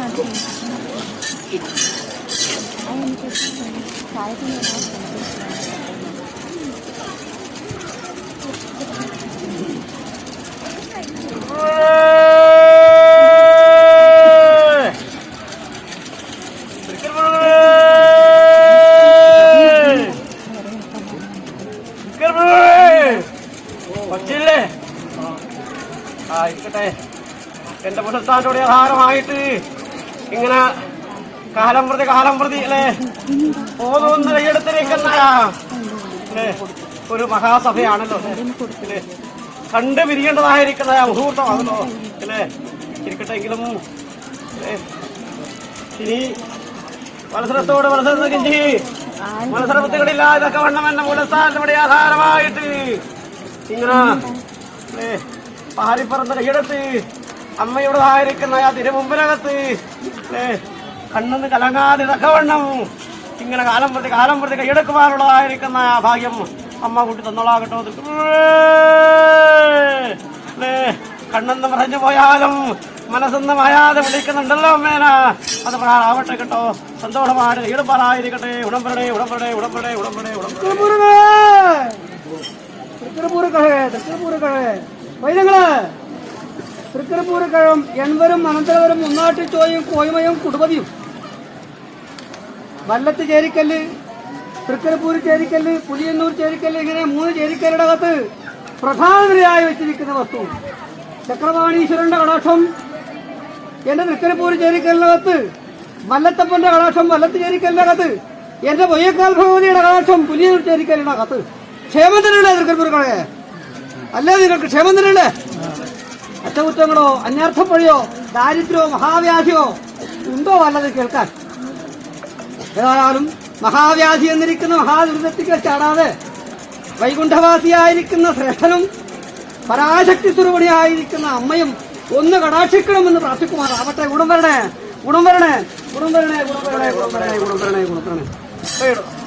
natin. Ayun, kasi kahit hindi na പറ്റില്ലേ ആ ഇരിക്കട്ടെ എന്റെ പുനസ്ഥാനത്തോടെ ആഹാരമായിട്ട് ഇങ്ങനെ കാലം പ്രതി കാലം പ്രതി അല്ലേ? ഓരോന്ന് കൈയെടുത്തിരിക്കുന്ന ഒരു മഹാസഭയാണല്ലോ അല്ലേ? കണ്ടു പിരിയേണ്ടതായിരിക്കുന്ന മുഹൂർത്തമാണല്ലോ അല്ലേ? ഇരിക്കട്ടെങ്കിലും ഇനി മത്സരത്തോട് മത്സരത്തിന് കിഞ്ചി. ഇതൊക്കെ വണ്ണം എന്ന മൂലസ്ഥാനത്തിന്റെ ആധാരമായിട്ട്. ഇങ്ങനെ ഏ, പാരിപ്പറന്ന് കൈയെടുത്ത് അമ്മയുടേതായിരിക്കുന്ന ആ തിരുമുമ്പിനകത്ത്. കണ്ണെന്ന് കലങ്ങാതെ തക്കവണ്ണം ഇങ്ങനെ കാലം പ്രതി കാലം പ്രതി കൈയെടുക്കുവാനുള്ളതായിരിക്കുന്ന ആ ഭാഗ്യം അമ്മ കൂട്ടി തന്നോളാകട്ടോ കണ്ണെന്ന് പറഞ്ഞു പോയാലും മനസ്സെന്ന് മായാതെ വിളിക്കുന്നുണ്ടല്ലോ അമ്മേന. അത് ആവട്ടെ കേട്ടോ. സന്തോഷമായിട്ട് ഈടുപ്പാറായിരിക്കട്ടെ ഉടമ്പടെ ഉടമ്പടെ ഉടമ്പടെ ഉടമ്പടെ ഉടമ്പടെ. തൃക്കരപ്പൂരക്കഴ തൃക്കരപ്പൂരക്കഴ വൈദ്യങ്ങൾ തൃക്കരപ്പൂരക്കഴം എൺവരും അനന്തരവരും മുന്നാട്ടി ചോയും കോയ്മയും കുടുപതിയും. വല്ലത്ത് ചേരിക്കല്ല് തൃക്കരപ്പൂര് ചേരിക്കല്ല് പുലിയന്നൂർ ചേരിക്കല്ല് ഇങ്ങനെ മൂന്ന് ചേരിക്കലിന്റെ അകത്ത് പ്രധാനമന്ത്രിയായി വെച്ചിരിക്കുന്ന വസ്തു. ചക്രവാണീശ്വരന്റെ കടാക്ഷം. എന്റെ തൃക്കരപ്പൂര് ചേരിക്കലിനകത്ത് മല്ലത്തപ്പന്റെ കടാക്ഷം വല്ലത്ത് ചേരിക്കലിനകത്ത് എന്റെ പൊയ്യക്കാൽ ഭഗവതിയുടെ കടാക്ഷം പുലിയന്നൂർ ചേരിക്കലിനകത്ത് ക്ഷേമം തന്നെയല്ലേ തൃക്കരപ്പൂർ കടകെ അല്ലേ നിങ്ങൾക്ക് ക്ഷേമം അറ്റകുറ്റങ്ങളോ അന്യർത്ഥപ്പഴിയോ ദാരിദ്ര്യമോ മഹാവ്യാധിയോ ഉണ്ടോ വല്ലത് കേൾക്കാൻ? ഏതായാലും മഹാവ്യാധി എന്നിരിക്കുന്ന മഹാദുരിതത്തിക്ക് ചാടാതെ വൈകുണ്ഠവാസിയായിരിക്കുന്ന ശ്രേഷ്ഠനും പരാശക്തി സ്വരൂപണിയായിരിക്കുന്ന അമ്മയും ഒന്ന് കടാക്ഷിക്കണമെന്ന് പ്രാർത്ഥിക്കുമാറാവട്ടെ ഗുണം വരണേ. ഗുണം വരണേ. ഗുണം വരണേ. ഗുണം വരണേ. ഗുണം വരണേ. ഗുണം വരണേ. ഗുണം വരണേ.